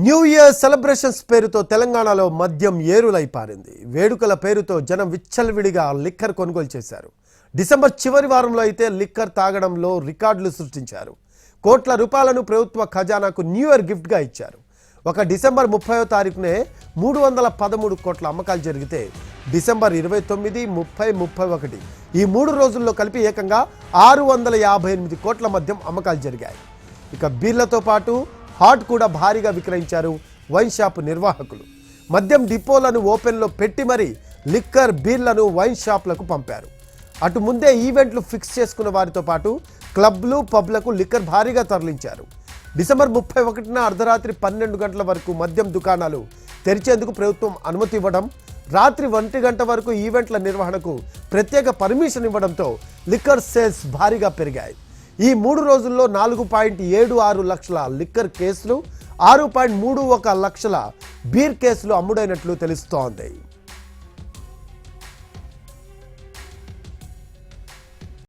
New year celebrations పేరుతో తెలంగాణలో మద్యం ఏరులై పారింది. వేడుకల పేరుతో జనం విచ్చలవిడిగా లిక్కర్ కొనుగోలు చేశారు. డిసెంబర్ చివరి వారంలో అయితే లిక్కర్ తాగడంలో రికార్డులు సృష్టించారు. కోట్ల రూపాయలను ప్రభుత్వ ఖజానాకు న్యూ ఇయర్ గిఫ్ట్గా ఇచ్చారు. ఒక డిసెంబర్ ముప్పయో తారీఖునే మూడు వందల పదమూడు కోట్ల అమ్మకాలు జరిగితే డిసెంబర్ ఇరవై తొమ్మిది ముప్పై ముప్పై ఒకటి ఈ మూడు రోజుల్లో కలిపి ఏకంగా ఆరు వందల యాభై ఎనిమిది కోట్ల మద్యం అమ్మకాలు జరిగాయి. ఇక బీర్లతో పాటు హాట్ కూడా భారీగా విక్రయించారు వైన్ షాప్ నిర్వాహకులు. మద్యం డిపోలను ఓపెన్లో పెట్టి మరీ లిక్కర్ బీర్లను వైన్ షాప్లకు పంపారు. అటు ముందే ఈవెంట్లు ఫిక్స్ చేసుకున్న వారితో పాటు క్లబ్లు పబ్లకు లిక్కర్ భారీగా తరలించారు. డిసెంబర్ ముప్పై ఒకటిన అర్ధరాత్రి పన్నెండు గంటల వరకు మద్యం దుకాణాలు తెరిచేందుకు ప్రభుత్వం అనుమతి ఇవ్వడం రాత్రి ఒంటి గంట వరకు ఈవెంట్ల నిర్వహణకు ప్రత్యేక పర్మిషన్ ఇవ్వడంతో లిక్కర్ సేల్స్ భారీగా పెరిగాయి. ఈ మూడు రోజుల్లో నాలుగు పాయింట్ ఏడు ఆరు లక్షల లిక్కర్ కేసులు ఆరు పాయింట్ మూడు ఒక లక్షల బీర్ కేసులు అమ్ముడైనట్లు తెలుస్తోంది.